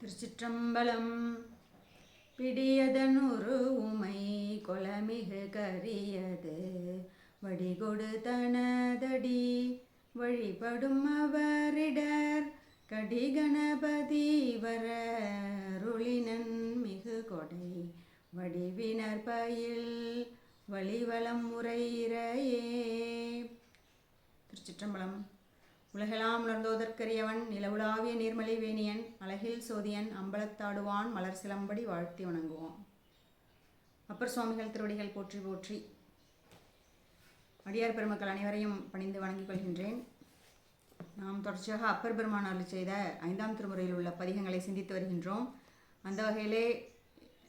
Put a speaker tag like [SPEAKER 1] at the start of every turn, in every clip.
[SPEAKER 1] திருச்சிற்றம்பலம். பிடியதனொரு உமை கொலமிகு கரியது. வடிகொடு தனதடி வழிபடும் அவரிடர் கடிகணபதி வர அருளினன் மிகு கொடை. வடிவினர் பயில் வழிவளம் முறையிறையே. திருச்சிற்றம்பலம். உலகெல்லாம் உணர்ந்தோதற்கரியவன் நிலவுலாவிய நீர்மலை வேணியன் அழகில் சோதியன் அம்பலத்தாடுவான் மலர் சிலம்படி வாழ்த்தி வணங்குவோம். அப்பர் சுவாமிகள் திருவடிகள் போற்றி போற்றி. அடியார் பெருமக்கள் அனைவரையும் பணிந்து வணங்கிக் கொள்கின்றேன். நாம் தொடர்ச்சியாக அப்பர் பெருமான் அருள் செய்த ஐந்தாம் திருமுறையில் உள்ள பதிகங்களை சிந்தித்து வருகின்றோம். அந்த வகையிலே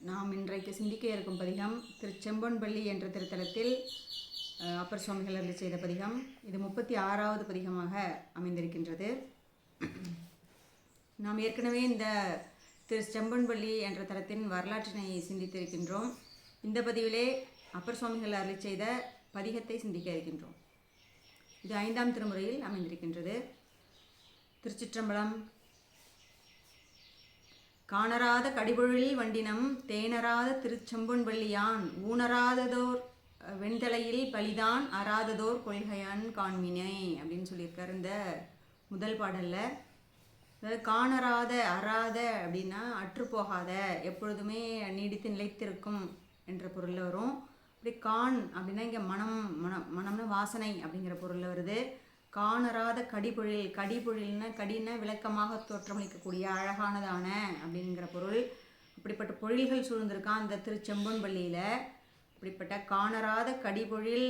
[SPEAKER 1] நாம் இன்றைக்கு சிந்திக்க இருக்கும் பதிகம் திருச்செம்பொன்பள்ளி என்ற திருத்தலத்தில் அப்பர் சுவாமிகள் அருள் செய்த பதிகம். இது முப்பத்தி ஆறாவது பதிகமாக அமைந்திருக்கின்றது. நாம் ஏற்கனவே இந்த திரு செம்பன்பள்ளி என்ற தலத்தின் வரலாற்றினை சிந்தித்திருக்கின்றோம். இந்த பதிவிலே அப்பர் சுவாமிகள் அருளி செய்த பதிகத்தை சிந்திக்க இருக்கின்றோம். இது ஐந்தாம் திருமுறையில் அமைந்திருக்கின்றது. திருச்சிற்றம்பலம். காணராத கடிபொழில் வண்டினம் தேனராத திருச்செம்பொன்பள்ளியான் ஊனராததோர் வெண்தலையில் பலிதான் அராததோர் கொள்கையான் காண்மினை அப்படின்னு சொல்லியிருக்காரு இந்த முதல் பாடல்ல. அதாவது காணராத அறாத அப்படின்னா அற்றுப்போகாத எப்பொழுதுமே நீடித்து நிலைத்திருக்கும் என்ற பொருளில் வரும். இப்படி கான் அப்படின்னா இங்கே மனம் மனம் மனம்னு வாசனை அப்படிங்கிற பொருளில் வருது. காணராத கடிபொழில் கடிபொழில்னா கடின்னா விளக்கமாக தோற்றமளிக்கக்கூடிய அழகானதான அப்படிங்கிற பொருள். இப்படிப்பட்ட பொழில்கள் சூழ்ந்திருக்கான் அந்த திருச்செம்பொன்பள்ளியில் இப்படிப்பட்ட காணராத கடிபொழில்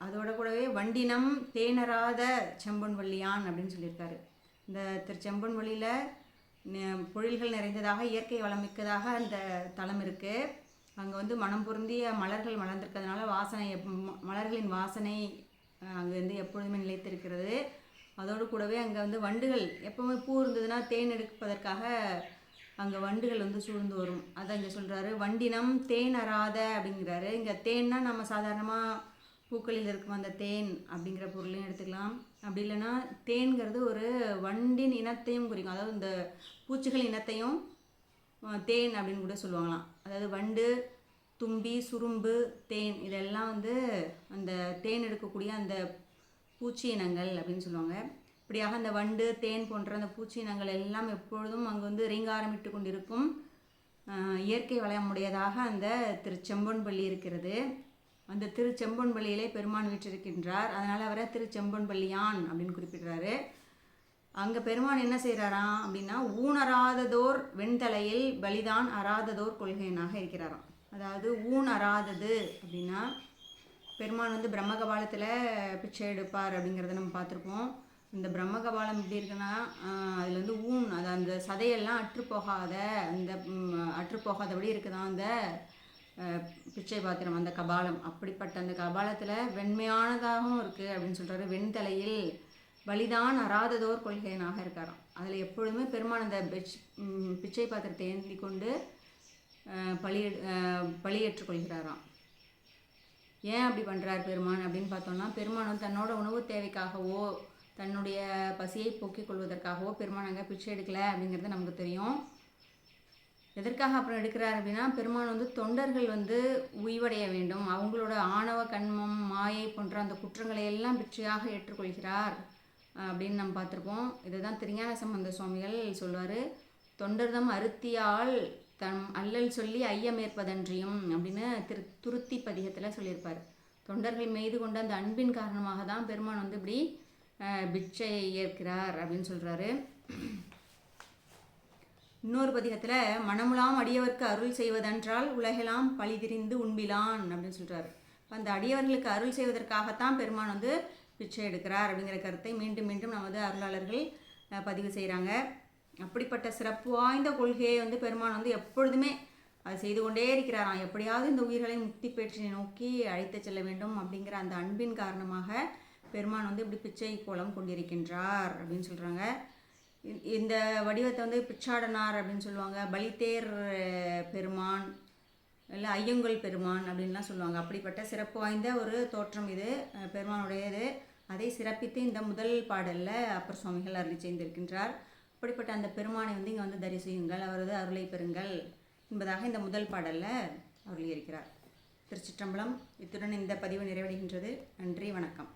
[SPEAKER 1] அதோட கூடவே வண்டினம் தேனராத செம்பொன்வள்ளியான் அப்படின்னு சொல்லியிருக்காரு. இந்த திருச்செம்பொன்வள்ளியில் பொழில்கள் நிறைந்ததாக இயற்கை வளம் மிக்கதாக அந்த தலம் இருக்குது அங்கே வந்து மனம் பொருந்திய மலர்கள் மலர்ந்திருக்கிறதுனால வாசனை மலர்களின் வாசனை அங்கே வந்து எப்பொழுதுமே நிலைத்திருக்கிறது. அதோடு கூடவே அங்கே வந்து வண்டுகள் எப்போவுமே பூ இருந்ததுன்னா தேன் எடுப்பதற்காக அங்கே வண்டுகள் வந்து சூழ்ந்து வரும். அதான் இங்கே சொல்கிறாரு வண்டினம் தேன் அறாத அப்படிங்கிறாரு. இங்கே தேன்னா நம்ம சாதாரணமாக பூக்களில் இருக்கும் அந்த தேன் அப்படிங்கிற பொருளையும் எடுத்துக்கலாம். அப்படி இல்லைன்னா தேன்கிறது ஒரு வண்டின் இனத்தையும் குறிக்கும். அதாவது இந்த பூச்சிகள் இனத்தையும் தேன் அப்படின்னு கூட சொல்லுவாங்களாம். அதாவது வண்டு தும்பி சுரும்பு தேன் இதெல்லாம் வந்து அந்த தேன் எடுக்கக்கூடிய அந்த பூச்சி இனங்கள் அப்படின்னு சொல்லுவாங்க. இப்படியாக அந்த வண்டு தேன் போன்ற அந்த பூச்சி இனங்கள் எல்லாம் எப்பொழுதும் அங்கே வந்து ரீங்காரமிட்டு கொண்டிருக்கும் இயற்கை வளமுடையதாக அந்த திருச்செம்பொன்பள்ளி இருக்கிறது. அந்த திருச்செம்பொன்பள்ளியிலே பெருமான் வீற்றிருக்கின்றார். அதனால் அவரை திருச்செம்பொன்பள்ளியான் அப்படின்னு குறிப்பிடுறாரு. அங்கே பெருமான் என்ன செய்கிறாராம் அப்படின்னா ஊனராததோர் வெண்தலையில் பலிதான் அராததோர் கொள்கையனாக இருக்கிறாராம். அதாவது ஊன் அப்படின்னா பெருமான் வந்து பிரம்மகபாலத்தில் பிச்சை எடுப்பார் அப்படிங்கிறத நம்ம பார்த்துருப்போம். இந்த பிரம்மகபாலம் எப்படி இருக்குன்னா அதில் வந்து ஊன் அது அந்த சதையெல்லாம் அற்றுப்போகாத அந்த அற்று அற்றுப்போகாதபடி இருக்குதான் அந்த பிச்சை பாத்திரம் அந்த கபாலம். அப்படிப்பட்ட அந்த கபாலத்தில் வெண்மையானதாகவும் இருக்குது அப்படின்னு சொல்கிறாரு வெண்தலையில் வலிதான் அறாததோர் கொள்கையனாக இருக்காராம். அதில் எப்பொழுதுமே பெருமான் அந்த பிச்சை பாத்திரத்தை ஏந்தி கொண்டு அஹ், பலி கொள்கிறாராம். ஏன் அப்படி பண்ணுறார் பெருமான் அப்படின்னு பார்த்தோம்னா பெருமான் தன்னோட உணவு தேவைக்காகவோ தன்னுடைய பசியை போக்கிக் கொள்வதற்காகவோ பெருமான் அங்கே பிச்சை எடுக்கலை அப்படிங்கிறது நமக்கு தெரியும். எதற்காக அப்புறம் எடுக்கிறார் அப்படின்னா பெருமான் வந்து தொண்டர்கள் வந்து உய்வடைய வேண்டும். அவங்களோட ஆணவ கண்மம் மாயை போன்ற அந்த குற்றங்களை எல்லாம் பிச்சையாக ஏற்றுக்கொள்கிறார் அப்படின்னு நம்ம பார்த்துருப்போம். இதை தான் திருஞான சம்பந்த சுவாமிகள் சொல்வார். தொண்டர்தம் அருத்தியால் தம் அல்லல் சொல்லி ஐயமேற்பதன்றியும் அப்படின்னு திரு துருத்தி பதிகத்தில் சொல்லியிருப்பார். தொண்டர்கள் மீது கொண்ட அந்த அன்பின் காரணமாக தான் பெருமான் வந்து இப்படி அஹ், பிச்சை ஏற்கிறார் அப்படின்னு சொல்கிறாரு இன்னொரு பதிகத்தில் மனமுலாம் அடியவர்க்கு அருள் செய்வதென்றால் உலகெல்லாம் பழிதிரிந்து உண்பிலான் அப்படின்னு சொல்கிறாரு இப்போ அந்த அடியவர்களுக்கு அருள் செய்வதற்காகத்தான் பெருமான் வந்து பிச்சை எடுக்கிறார் அப்படிங்கிற கருத்தை மீண்டும் மீண்டும் நமது அருளாளர்கள் பதிவு செய்கிறாங்க அப்படிப்பட்ட சிறப்பு வாய்ந்த கொள்கையை வந்து பெருமான் வந்து எப்பொழுதுமே அது செய்து கொண்டே இருக்கிறாராம். எப்படியாவது இந்த உயிர்களை முக்தி பெற்றினை நோக்கி அழைத்துச் செல்ல வேண்டும் அப்படிங்கிற அந்த அன்பின் காரணமாக பெருமான் வந்து இப்படி பிச்சை கோலம் கொண்டிருக்கின்றார் அப்படின்னு சொல்கிறாங்க இந்த வடிவத்தை வந்து பிச்சாடனார் அப்படின்னு சொல்லுவாங்க. பலித்தேர் பெருமான் இல்லை ஐயங்கொல் பெருமான் அப்படின்லாம் சொல்லுவாங்க. அப்படிப்பட்ட சிறப்பு வாய்ந்த ஒரு தோற்றம் இது பெருமானுடையது. அதை சிறப்பித்து இந்த முதல் பாடலில் அப்பர் சுவாமிகள் அருளி செய்திருக்கின்றார். அப்படிப்பட்ட அந்த பெருமானை வந்து இங்கே வந்து தரிசியுங்கள் அவரது அருளை பெறுங்கள் என்பதாக இந்த முதல் பாடலில் அருளியிருக்கிறார். திருச்சிற்றம்பலம் இத்துடன் இந்த பதிவு நிறைவடைகின்றது. நன்றி வணக்கம்.